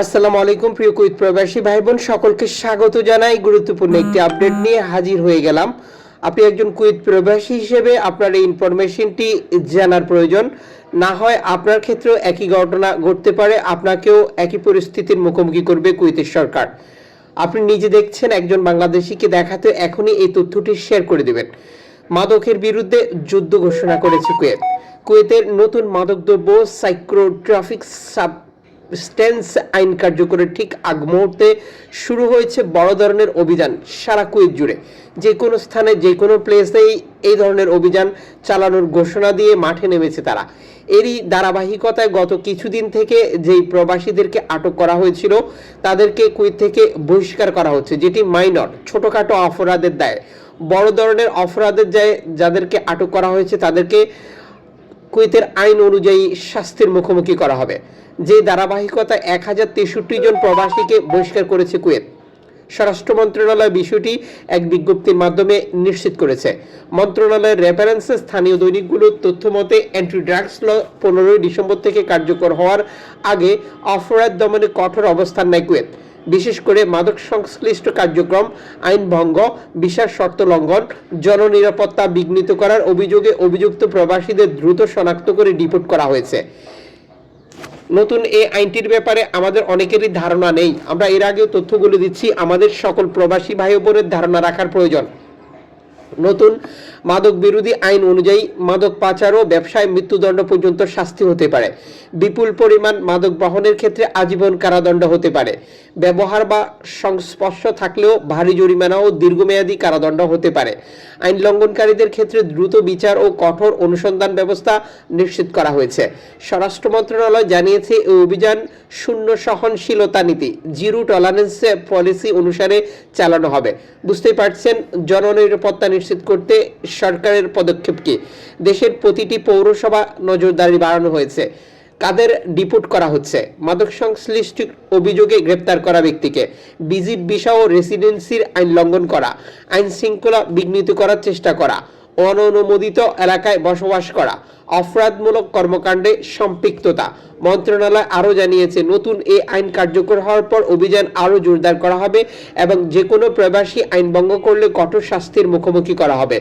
আসসালামু আলাইকুম, প্রিয় কুইত প্রবাসী ভাই বোন সকলকে স্বাগত জানাই। গুরুত্বপূর্ণ একটি আপডেট নিয়ে হাজির হয়ে গেলাম। আপনি একজন কুইত প্রবাসী হিসেবে আপনার এই ইনফরমেশনটি জানার প্রয়োজন। না হয় আপনার ক্ষেত্রেও একই ঘটনা ঘটতে পারে, আপনাকেও একই পরিস্থিতির মুখোমুখি করবে কুইতের সরকার। আপনি নিজে দেখছেন, একজন বাংলাদেশিকে দেখাতে এখনই এই তথ্যটি শেয়ার করে দেবেন। মাদকের বিরুদ্ধে যুদ্ধ ঘোষণা করেছে কুয়েত। কুয়েতের নতুন মাদকদ্রব্য সাইক্রোট্রাফিক সাবস্টেন্স আইন কার্যকরের ঠিক আগ মুহূর্তে শুরু হয়েছে বড় ধরনের অভিযান সারা কুয়েত জুড়ে। যে কোনো স্থানে, যে কোনো প্লেসেই এই ধরনের অভিযান চালানোর ঘোষণা দিয়ে মাঠে নেমেছে তারা। এরই ধারাবাহিকতায় গত কিছুদিন থেকে যেই প্রবাসীদেরকে আটক করা হয়েছিল, তাদেরকে কুয়েত থেকে বহিষ্কার করা হচ্ছে, যেটি মাইনর, ছোটখাটো অপরাধের দায়। বড় ধরনের অপরাধের দায়ে যাদেরকে আটক করা হয়েছে, তাদেরকে কুয়েতের আইন অনুযায়ী শাস্তির মুখোমুখি করা হবে। যে ধারাবাহিকতা এক হাজার তেষট্টি জন প্রবাসীকে বহিষ্কার করেছে কুয়েত। স্বরাষ্ট্র মন্ত্রণালয় বিষয়টি এক বিজ্ঞপ্তির মাধ্যমে নিশ্চিত করেছে। মন্ত্রণালয়ের রেফারেন্সে স্থানীয় দৈনিকগুলোর তথ্য মতে অ্যান্টি ড্রাগস ল পনেরোই ডিসেম্বর থেকে কার্যকর হওয়ার আগে অপরাধ দমনে কঠোর অবস্থান নেয় কুয়েত। বিশেষ করে মাদক সংশ্লিষ্ট কার্যক্রম, আইন ভঙ্গ বিশ্বাস শর্ত লঙ্ঘন, জননিরাপত্তা বিঘ্নিত করার অভিযোগে অভিযুক্ত প্রবাসীদের দ্রুত শনাক্ত করে ডিপোর্ট করা হয়েছে। নতুন এই আইনটির ব্যাপারে আমাদের অনেকেরই ধারণা নেই। আমরা এর আগেও তথ্যগুলো দিচ্ছি। আমাদের সকল প্রবাসী ভাই ওপরের ধারণা রাখার প্রয়োজন। নতুন মাদক বিরোধী আইন অনুযায়ী মাদক পাচার ও ব্যবসায় মৃত্যুদণ্ড পর্যন্ত শাস্তি হতে পারে। বিপুল পরিমাণ মাদক বহনের ক্ষেত্রে আজীবন কারাদণ্ড হতে পারে। ব্যবহার বা সংস্পর্শ থাকলেও ভারী জরিমানা ও দীর্ঘমেয়াদী কারাদণ্ড হতে পারে। আইন লঙ্ঘনকারীদের ক্ষেত্রে দ্রুত বিচার ও কঠোর অনুসন্ধান ব্যবস্থা নিশ্চিত করা হয়েছে। স্বরাষ্ট্র মন্ত্রণালয় জানিয়েছে এই অভিযান শূন্য সহনশীলতা নীতি, জিরো টলারেন্স পলিসি অনুসারে চালানো হবে। বুঝতেই পারছেন, জননিরাপত্তা নিশ্চিত করতে সরকারের পদক্ষেপ কি? দেশের প্রতিটি পৌরসভা নজরদারি বাড়ানো হয়েছে। কাদের ডিপুট করা হচ্ছে? মাদক সংশ্লিষ্ট অভিযোগে গ্রেপ্তার করা ব্যক্তিকে। বিজিট ভিসা ও রেসিডেন্সির আইন লঙ্ঘন করা। আইন শৃঙ্খলা বিঘ্নিত করার চেষ্টা করা। অননুমোদিত এলাকায় বসবাস করা অপরাধমূলক কর্মকাণ্ডে সম্পৃক্ততা। মন্ত্রণালয় আরও জানিয়েছে, নতুন এই আইন কার্যকর হওয়ার পর অভিযান আরও জোরদার করা হবে এবং যে কোনো প্রবাসী আইন ভঙ্গ করলে কঠোর শাস্তির মুখোমুখি করা হবে।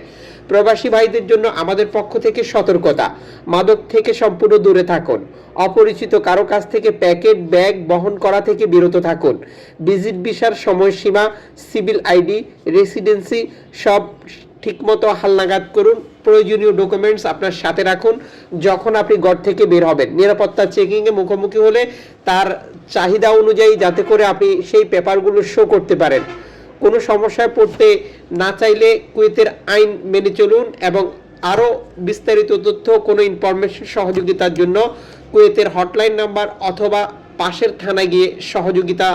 প্রবাসী ভাইদের জন্য আমাদের পক্ষ থেকে সতর্কতা। মাদক থেকে সম্পূর্ণ দূরে থাকুন। অপরিচিত কারও কাছ থেকে প্যাকেট, ব্যাগ বহন করা থেকে বিরত থাকুন। ভিজিট ভিসার সময়সীমা, সিভিল আইডি, রেসিডেন্সি সব ঠিকমতো হালনাগাদ করুন, প্রয়োজনীয় ডকুমেন্টস আপনার সাথে রাখুন, যখন আপনি ঘর থেকে বের হবেন। নিরাপত্তা চেকিংয়ে মুখোমুখি হলে তার চাহিদা অনুযায়ী যাতে করে আপনি সেই পেপারগুলো শো করতে পারেন। কোনো সমস্যায় পড়তে না চাইলে কুয়েতের আইন মেনে চলুন এবং আরও বিস্তারিত তথ্য, কোনো ইনফরমেশন সহযোগিতার জন্য কুয়েতের হটলাইন নাম্বার অথবা পাশের থানায় গিয়ে সহযোগিতা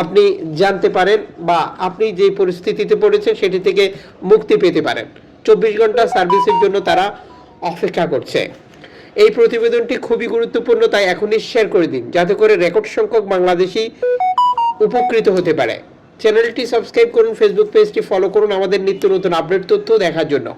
আপনি জানতে পারেন বা আপনি যে পরিস্থিতিতে পড়েছেন সেটি থেকে মুক্তি পেতে পারেন। চব্বিশ ঘণ্টা সার্ভিসের জন্য তারা অপেক্ষা করছে। এই প্রতিবেদনটি খুবই গুরুত্বপূর্ণ, তাই এখনই শেয়ার করে দিন, যাতে করে রেকর্ড সংখ্যক বাংলাদেশি উপকৃত হতে পারে। চ্যানেলটি সাবস্ক্রাইব করুন, ফেসবুক পেজটি ফলো করুন আমাদের নিত্য নতুন আপডেট তথ্য দেখার জন্য।